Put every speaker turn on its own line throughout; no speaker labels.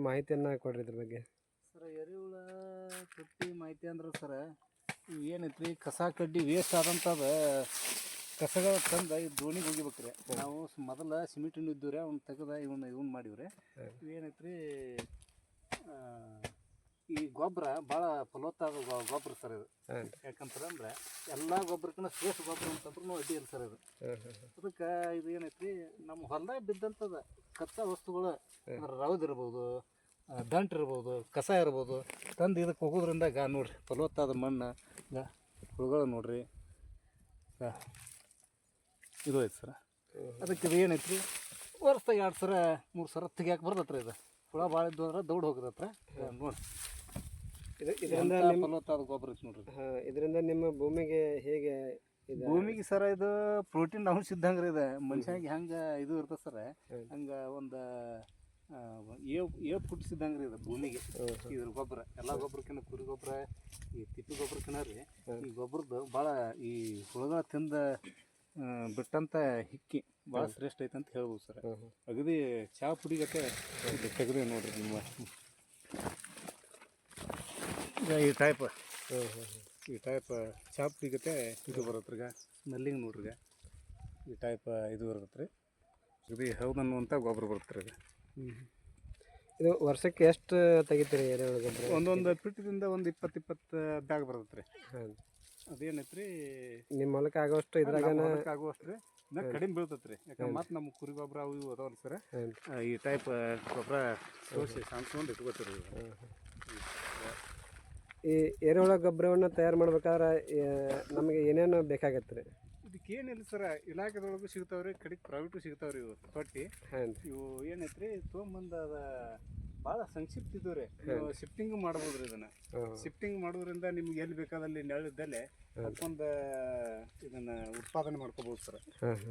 ಮಾಹಿತಿಯನ್ನು ಕೊಡ್ರಿ ಇದ್ರ ಬಗ್ಗೆ.
ಸರ್ ಎರೆಹುಳ ತುಟ್ಟಿ ಮಾಹಿತಿ ಅಂದ್ರೆ ಸರ್ ಇವು ಏನೈತ್ರಿ ಕಸ ಕಡ್ಡಿ ವೇಸ್ಟ್ ಆದಂಥದ್ದು ಕಸಗಳ ತಂದು ಈ ದೋಣಿಗೆ ಹೋಗಿಬೇಕ್ರಿ. ನಾವು ಸ್- ಮೊದಲ ಸಿಮೆಂಟ್ ಹಣ್ಣು ಇದ್ದು ರೀ ಅವ್ನ ತೆಗೆದ ಇವನ್ನ ಇವನ್ ಮಾಡಿವ್ರಿ. ಏನೈತ್ರಿ ಆ, ಈ ಗೊಬ್ಬರ ಭಾಳ ಫಲವತ್ತಾದ ಗೊ- ಗೊಬ್ಬರ ಸರ್ ಇದು. ಯಾಕಂತಂದ್ರೆ ಎಲ್ಲ ಗೊಬ್ಬರಕ್ಕಿಂತ ಶ್ರೇಷ್ಠ ಗೊಬ್ಬರ ಅಂತಂದ್ರೂ ಅಡ್ಡಿ ಇಲ್ಲ ಸರ್ ಇದು. ಅದಕ್ಕೆ ಇದು ಏನೈತಿ ನಮ್ಮ ಹೊಲದಾಗ ಬಿದ್ದಂಥದ ಕಚ್ಚಾ ವಸ್ತುಗಳು ಅಂದ್ರೆ ರೌದ್ ಇರ್ಬೋದು ಆ, ದಂಟ್ ಇರ್ಬೋದು ಕಸ ಇರ್ಬೋದು ತಂದು ಇದಕ್ಕೆ ಹೋಗೋದ್ರಿಂದ ಗಾ ನೋಡ್ರಿ ಫಲವತ್ತಾದ ಮಣ್ಣು ಗಾ ಹುಳುಗಳು ನೋಡ್ರಿ ಗಾ ಇದು ಐತೆ ಸರ. ಅದಕ್ಕೆ ಇದು ಏನೈತಿ ವರ್ಷದಾಗ ಎರಡು ಸರ ಮೂರು ಸರ ತೆಗಿಯಾಕೆ ಬರ್ತತ್ರಿ ಇದು. ಹುಳ ಭಾಳ ಇದ್ದು ಅಂದ್ರೆ ದೌಡ್ ಹೋಗದತ್ರ ನೋಡ್ರಿ.
ಇದು ಇದರಿಂದ
ಇದರಿಂದ ಫಲವತ್ತಾದ ಗೊಬ್ಬರ ಐತೆ ನೋಡ್ರಿ?
ಹಾಂ ಇದರಿಂದ ನಿಮ್ಮ ಭೂಮಿಗೆ ಹೇಗೆ ಇದು?
ಭೂಮಿಗೆ ಸರ ಇದು ಪ್ರೋಟೀನ್ ಅಂಶ ಇದ್ದಂಗೆ ಇದೆ. ಮನುಷ್ಯನಿಗೆ ಹೆಂಗೆ ಇದು ಇರ್ತದೆ ಸರ ಹಂಗೆ ಒಂದು ಏ ಏ ಪುಟ್ಟಿಸಿದಂಗೆ ರೀ ಇದು ಭೂಮಿಗೆ. ಇದ್ರ ಗೊಬ್ಬರ ಎಲ್ಲ ಗೊಬ್ಬರಕ್ಕಿಂತ ಕುರಿ ಗೊಬ್ಬರ ಈ ತಿಪ್ಪಿ ಗೊಬ್ಬರಕ್ಕಿಂತ ರೀ ಈ ಗೊಬ್ಬರದ್ದು ಭಾಳ ಈ ಹುಳುಗಳ ತಿಂದ ಬಿಟ್ಟಂಥ ಬಿಟ್ಟಂತ ಹಿಕ್ಕಿ ಭಾಳ ಶ್ರೇಷ್ಠ ಐತೆ ಅಂತ ಹೇಳ್ಬೋದು ಸರ್. ಅಗದಿ ಚಾ ಪುಡಿಗತ್ತೆ ತೆಗೆದೇ ನೋಡ್ರಿ ನಿಮ್ಮ ಈ ಟೈಪ್ ಈ ಟೈಪ್ ಚಾಪ್ ಸಿಗುತ್ತೆ ಇದು ಬರುತ್ತೆ ನಲ್ಲಿಂಗ್ ನೋಡ್ರಿಗ ನೋಡ್ರಿ ಈ ಟೈಪ್ ಇದು ಬರುತ್ತೆ ರೀ. ಇದು ಹೌದು ಅನ್ನುವಂಥ ಗೊಬ್ಬರ ಬರುತ್ತೆ ರೀ
ಇದು ವರ್ಷಕ್ಕೆ ಎಷ್ಟು ತೆಗಿತೀರಿ ಎರೆಹುಳ ಗೊಬ್ಬರ
ಒಂದೊಂದು ಪಿಟ್ಟದಿಂದ ಒಂದು ಇಪ್ಪತ್ತು ಇಪ್ಪತ್ತು ಬ್ಯಾಗ್ ಬರುತ್ತೆ ರೀ.
ಹಾಂ
ಅದೇನೈತೆ ರೀ?
ನಿಮ್ಮ ಹೊಲಕ್ಕೆ ಆಗೋಷ್ಟು ಇದ್ರಾಗ
ಆಗುವಷ್ಟು ರೀ. ಕಡಿಮೆ ಬೀಳ್ತೈತೆ ರೀ. ಯಾಕಂದ್ರೆ ಮತ್ತೆ ನಮ್ಮ ಕುರಿ ಗೊಬ್ಬರ ಅವು ಇವು ಅದಾವಲ್ಲ ಸರ್. ಈ ಟೈಪ್ ಗೊಬ್ಬರ ಸೋಸಿ ಸಾಂಸ್ಕೊಂಡು ಇಟ್ಕೋತೀರಿ.
ಈ ಎರೆಹುಳ ಗೊಬ್ಬರವನ್ನು ತಯಾರು ಮಾಡ್ಬೇಕಾದ್ರೆ ನಮಗೆ ಏನೇನು ಬೇಕಾಗತ್ತೆ ರೀ
ಇದಕ್ಕೆ ಏನಿಲ್ಲ ಸರ ಇಲಾಖೆದೊಳಗೂ ಸಿಗ್ತಾವ್ರಿ ಕಡೆಗೆ ಪ್ರೈವೇಟು ಸಿಗ್ತಾವ್ರಿ ಇವು ತೊಟ್ಟಿ.
ಹಾಂ
ಇವು ಏನೈತ್ರಿ ತೊಗೊಂಬಂದು ಅದ ಭಾಳ ಸಂಕ್ಷಿಪ್ತ ಇದ್ದು ರೀ ಶಿಫ್ಟಿಂಗ್ ಮಾಡ್ಬೋದ್ರಿ ಇದನ್ನ. ಶಿಫ್ಟಿಂಗ್ ಮಾಡೋದ್ರಿಂದ ನಿಮ್ಗೆ ಎಲ್ಲಿ ಬೇಕಾದಲ್ಲಿ ನೆರಳಿದ್ದಲ್ಲೇ ಅದಕ್ಕೊಂದು ಇದನ್ನ ಉತ್ಪಾದನೆ ಮಾಡ್ಕೋಬಹುದು ಸರ್.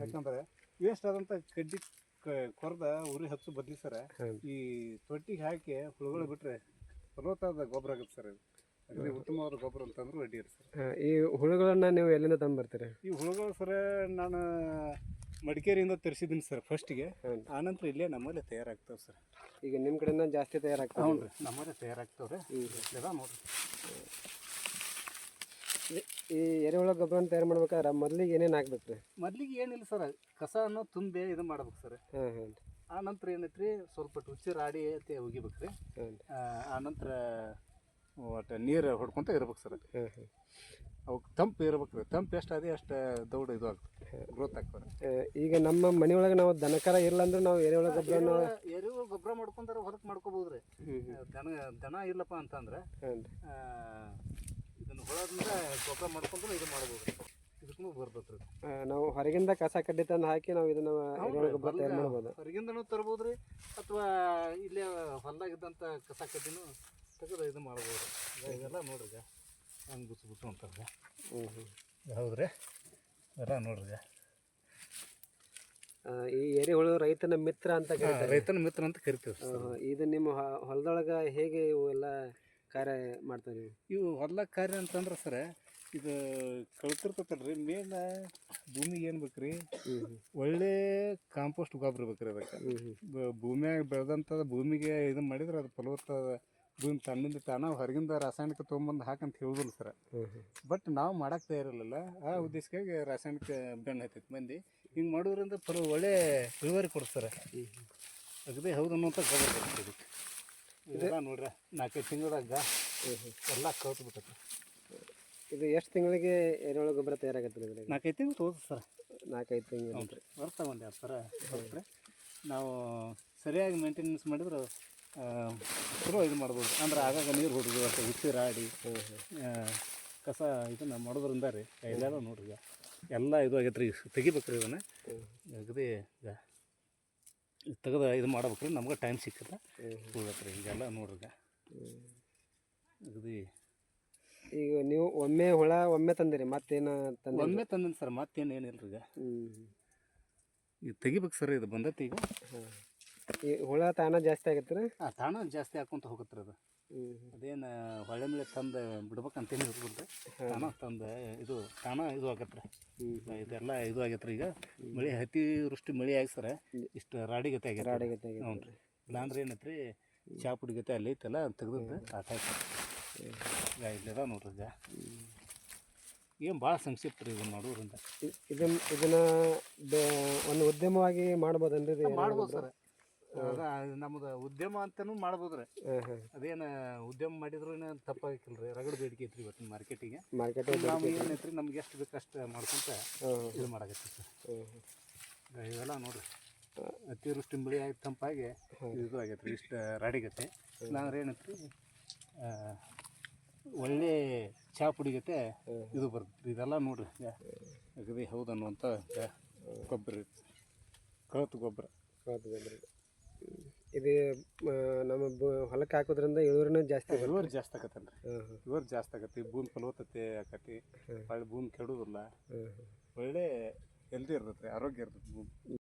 ಯಾಕಂದ್ರೆ ವೇಸ್ಟ್ ಆದಂತ ಕಡ್ಡಿ ಕೊರ್ದ ಉರಿ ಹಚ್ಚು ಬದ್ಲಿ ಸರ ಈ ತೊಟ್ಟಿಗೆ ಹಾಕಿ ಹುಳುಗಳು ಬಿಟ್ರೆ ಫಲವತ್ತಾದ ಗೊಬ್ಬರ ಆಗುತ್ತೆ ಸರ್ ಇದು. ಉತ್ತಮವಾದ ಗೊಬ್ಬರ ಅಂತಂದ್ರು ಅಡ್ಡಿ ಇರಿ ಸರ್.
ಈ ಹುಳುಗಳನ್ನು ನೀವು ಎಲ್ಲಿಂದ ತಂಬರ್ತೀರಿ
ಈ ಹುಳುಗಳು ಸರ ನಾನು ಮಡಿಕೇರಿಯಿಂದ ತರಿಸಿದ್ದೀನಿ ಸರ್ ಫಸ್ಟಿಗೆ. ಆನಂತರ ಇಲ್ಲೇ ನಮ್ಮಲ್ಲೇ ತಯಾರಾಗ್ತಾವೆ ಸರ್.
ಈಗ ನಿಮ್ಮ ಕಡೆಯಿಂದ ಜಾಸ್ತಿ ತಯಾರಾಗ್ತಾವೆ?
ಹ್ಞೂ ರೀ ನಮ್ಮಲ್ಲೇ ತಯಾರಾಗ್ತಾವ್ರೆ. ರೀ ನೋಡ್ರಿ.
ಈ- ಎರೆಹುಳ ಗೊಬ್ಬರ ತಯಾರು ಮಾಡ್ಬೇಕಾದ್ರೆ ಮೊದಲಿಗೆ ಏನೇನು ಹಾಕ್ಬೇಕು ರೀ
ಮೊದ್ಲಿಗೆ ಏನಿಲ್ಲ ಸರ್ ಕಸನ ತುಂಬಿ ಇದು ಮಾಡ್ಬೇಕು ಸರ್.
ಹಾಂ ಹಾಂ
ಆ ನಂತರ ಏನೈತ್ರಿ ಸ್ವಲ್ಪ ಟುಚ್ಚಿ ರಾಡಿ ಐತಿ ಒಗಿಬೇಕು
ರೀ
ಆ ನಂತರ ಒಟ್ಟು ನೀರು ಹೊಡ್ಕೊತ ಇರ್ಬೇಕು ಸರ್
ಹಾಂ ಹಾಂ
ಅವಕ್ಕೆ ತಂಪು ಇರ್ಬೇಕು ರೀ. ತಂಪು ಎಷ್ಟು ಅದೇ ಅಷ್ಟು ದೌಡ್ ಇದು ಆಗ್ತದೆ. ಗ್ರೋತ್ ಆಗ್ತದೆ.
ಈಗ ನಮ್ಮ ಮನೆಯೊಳಗೆ ನಾವು ದನಕರ ಇಲ್ಲ ಅಂದ್ರೆ ನಾವು ಎರೆಹುಳ ಗೊಬ್ಬರನ
ಎರೆಹುಳ ಗೊಬ್ಬರ ಮಾಡ್ಕೊಂತಾರ ಹೊಲಕ್ಕೆ ಮಾಡ್ಕೋಬೋದ್ರಿ ದನ ದನ ಇಲ್ಲಪ್ಪ ಅಂತಂದ್ರೆ ಇದನ್ನು ಹೊಳದಿಂದ ಗೊಬ್ಬರ ಮಾಡ್ಕೊಂಡ್ರೆ ಇದು ಮಾಡ್ಬೋದು ಇದಕ್ಕೂ ಬರ್ತೈತೆ ರೀ.
ನಾವು ಹೊರಗಿಂದ ಕಸ ಕಡ್ಡಿ ತಂದು ಹಾಕಿ ನಾವು ಇದನ್ನ ಎರೆಹುಳ ಗೊಬ್ಬರ ತಯಾರು ಮಾಡ್ಬೋದು.
ಹೊರಗಿಂದನೂ ರೀ. ಅಥವಾ ಇಲ್ಲೇ ಹೊಲ್ದಾಗ ಇದ್ದಂಥ ಕಸ ಕಡ್ಡಿನೂ ತೆಗೆದು ಇದು ಮಾಡ್ಬೋದು. ಈಗ ಇದೆಲ್ಲ ನೋಡ್ರಿ ಈಗ. ಹಂಗೆ ಗುಚ್ಬಿಟ್ಟು ಅಂತಾರೆ
ಹ್ಞೂ ಹ್ಞೂ
ಹೌದ್ರಿ? ಎಲ್ಲ ನೋಡ್ರಿ
ಈ ಎರೆಹುಳು ರೈತನ ಮಿತ್ರ ಅಂತ ಕರೀತಾರೆ.
ರೈತನ ಮಿತ್ರ ಅಂತ ಕರಿತೀವಿ
ಇದು ನಿಮ್ಮ ಹೊಲದೊಳಗೆ ಹೇಗೆ ಇವು ಎಲ್ಲ ಕಾರ್ಯ ಮಾಡ್ತಾರೆ
ಇವು ಹೊಲ ಕಾರ್ಯ ಅಂತಂದ್ರೆ ಸರ ಇದು ಕಳ್ತಿರ್ತೈತಲ್ರಿ ಮೇನ್ ಭೂಮಿಗೆ ಏನು ಬೇಕ್ರಿ? ಒಳ್ಳೆ ಕಾಂಪೋಸ್ಟ್ ಗೊಬ್ಬರ ಬೇಕ್ರಿ ಅದಕ್ಕೆ. ಭೂಮಿಯಾಗ ಬೆಳೆದಂಥದ್ದು ಭೂಮಿಗೆ ಇದು ಮಾಡಿದ್ರೆ ಅದು ಫಲವತ್ತಾದ ಭೂಮಿ ತಣ್ಣಿಂದ ತಾನ ಹೊರಗಿಂದ ರಾಸಾಯನಿಕ ತೊಗೊಂಬಂದು ಹಾಕಂತ ಹೇಳುದಿಲ್ಲ ಸರ್. ಬಟ್ ನಾವು ಮಾಡಕ್ಕೆ ತಯಾರಿರಲಿಲ್ಲ. ಆ ಉದ್ದೇಶಕ್ಕಾಗಿ ರಾಸಾಯನಿಕ ಬೆಣ್ಣೆ ಹತ್ತೈತಿ ಮಂದಿ. ಹಿಂಗೆ ಮಾಡೋದ್ರಿಂದ ಪರ ಒಳ್ಳೆ ಇಳುವರಿ ಕೊಡ್ತಾರೆ ಅಗದೇ ಹೌದು ಅನ್ನೋಂಥ ಗೊಬ್ಬರ ಬರುತ್ತೆ ಇದಕ್ಕೆ. ಇದೆಲ್ಲ ನೋಡ್ರಿ ನಾಲ್ಕೈದು ತಿಂಗಳಾಗ ಎಲ್ಲ ಕಳ್ತು ಬಿಟ್ಟೈತೆ
ಇದು ಎಷ್ಟು ತಿಂಗಳಿಗೆ ಎರೆಹುಳ ಗೊಬ್ಬರ ತಯಾರಾಗತ್ತೆ ಇದ್ರಾಗ
ನಾಲ್ಕೈದು ತಿಂಗಳು ತೋರಿಸ್ ಸರ್.
ನಾಲ್ಕೈದು ತಿಂಗಳು
ಬರ್ತಾ ಬಂದೆ ಸರ್ ಒಂದು ಎರಡು ಥರ ಬರುತ್ತೆ ನಾವು ಸರಿಯಾಗಿ ಮೇಂಟೆನೆನ್ಸ್ ಮಾಡಿದ್ರೆ ಚಲೋ ಇದು ಮಾಡ್ಬೋದು. ಅಂದ್ರೆ ಆಗಾಗ ನೀರು ಹೊಡೆದು ಅಥವಾ ಉಸಿರಾಡಿ ರಾಡಿ ಕಸ ಇದನ್ನು ಮಾಡೋದ್ರಿಂದ ರೀ ಎಲ್ಲ ನೋಡ್ರಿ ಈಗ. ಎಲ್ಲ ಇದು ಆಗೈತೆ ರೀ ತೆಗಿಬೇಕು ರೀ ಇದನ್ನು ಅಗದಿ ಈಗ ತೆಗೆದು ಇದು ಮಾಡ್ಬೇಕು ರೀ ನಮ್ಗೆ ಟೈಮ್ ಸಿಕ್ಕಿದ್ರೆ ಹೋಗತ್ತೆ ರೀ ಈಗೆಲ್ಲ ನೋಡ್ರಿ ಈಗ. ಅಗದಿ
ಈಗ ನೀವು ಒಮ್ಮೆ ಹುಳ ಒಮ್ಮೆ ತಂದಿರಿ ಮತ್ತೇನು ತಂದ
ಒಮ್ಮೆ ತಂದಿನಿ ಸರ್ ಮತ್ತೇನು ಏನಿಲ್ಲ ರೀ ಈಗ
ಇದು
ಈಗ ತೆಗಿಬೇಕು ಸರ್ ಇದು ಬಂದೈತಿ ಈಗ.
ಈ ಹುಳ ತಾಣ ಜಾಸ್ತಿ ಆಗತ್ತೆ ರೀ
ಆ ತಾಣ ಜಾಸ್ತಿ ಹಾಕೊಂತ ಹೋಗುತ್ತೆ ರೀ ಅದು ಅದೇನು ಹೊಳೆ ಮೇಲೆ ತಂದು ಬಿಡ್ಬೇಕಂತೇನು ಇರ್ಬೋದು ತಾಣ ತಂದು ಇದು ತಾಣ ಇದು ಆಗತ್ತೆ ರೀ ಇದೆಲ್ಲ ಇದು ಆಗೈತೆ ರೀ ಈಗ ಮಳೆ ಅತಿವೃಷ್ಟಿ ಮಳೆ ಆಗಿ ಸರ ಇಷ್ಟು ರಾಡಿಗತೆ ಆಗೈತೆ
ರಾಡಿಗತೆ ಆಗಿ
ಹ್ಞೂ ರೀ ಇಲ್ಲಾಂದ್ರೆ ಚಾ ಪುಡಿಗತೆ ಅಲ್ಲಿ ಐತಲ್ಲ ತೆಗ್ದದ್ದು ಆ ಟೈಪ್ ಇಲ್ಲದ ನೋಡ್ರಿ ಈಗ. ಏನು ಭಾಳ ಸಂಕ್ಷಿಪ್ತ ರೀ ಇದನ್ನು ಮಾಡೋದ್ರಿಂದ
ಇ- ಇದನ್ನ ಇದನ್ನ ಒಂದು ಉದ್ಯಮವಾಗಿ ಮಾಡ್ಬೋದನ್ರಿ
ಮಾಡ್ಬೋದು? ಸರ್. ನಮ್ದು ಉದ್ಯಮ ಅಂತಾನು ಮಾಡ್ಬೋದು ರೀ
ಹಾಂ ಹಾಂ.
ಅದೇನು ಉದ್ಯಮ ಮಾಡಿದ್ರು ತಪ್ಪಾಗಿಲ್ರಿ? ರಗಡ್ ಬೇಡಿಕೆ ಐತ್ರಿ ಇವತ್ತಿನ ಮಾರ್ಕೆಟಿಗೆ.
ಮಾರ್ಕೆಟ್
ನಾವು ಏನೈತ್ರಿ ನಮ್ಗೆ ಎಷ್ಟು ಬೇಕು ಅಷ್ಟು ಮಾಡ್ಕೊಂತ ಇದು ಮಾಡಕತ್ತ ಸರ್. ಇವೆಲ್ಲ ನೋಡ್ರಿ. ಅತಿವೃಷ್ಟಿ ಮಳೆ ಆಗಿ ತಂಪಾಗಿ ಇದು ಆಗೈತೆ ರೀ ಇಷ್ಟು ರಾಡಿಗತ್ತೆ ಇಲ್ಲಾಂದ್ರೆ ಏನೈತ್ರಿ? ಒಳ್ಳೆ ಚಾ ಪುಡಿಗತ್ತೆ ಇದು ಬರ್ತದೆ ಇದೆಲ್ಲ ನೋಡ್ರಿ. ಅಗದಿ ಹೌದು ಅನ್ನುವಂಥ ಗೊಬ್ಬರ ಕಳತು ಗೊಬ್ಬರ.
ಕಳತು ಗೊಬ್ಬರ. ಇದು ನಮ್ಮ ಹೊಲಕ್ಕೆ ಹಾಕೋದ್ರಿಂದ ಇಳುವರಿನೂ ಜಾಸ್ತಿ
ಇಳುವರಿ ಜಾಸ್ತಿ ಆಗತ್ತಲ್ಲ ರೀ
ಹಾಂ ಹಾಂ.
ಇಳುವರಿ ಜಾಸ್ತಿ ಆಗತ್ತೆ ಭೂಮಿ ಫಲವತ್ತತೆ ಆಕತಿ ಹೊಳ್ಳಿ ಭೂಮಿ ಕೆಡುವುದಿಲ್ಲ. ಒಳ್ಳೆ ಹೆಲ್ದಿ ಇರ್ತೈತೆ ಆರೋಗ್ಯ ಇರ್ತೈತೆ ಭೂಮಿ.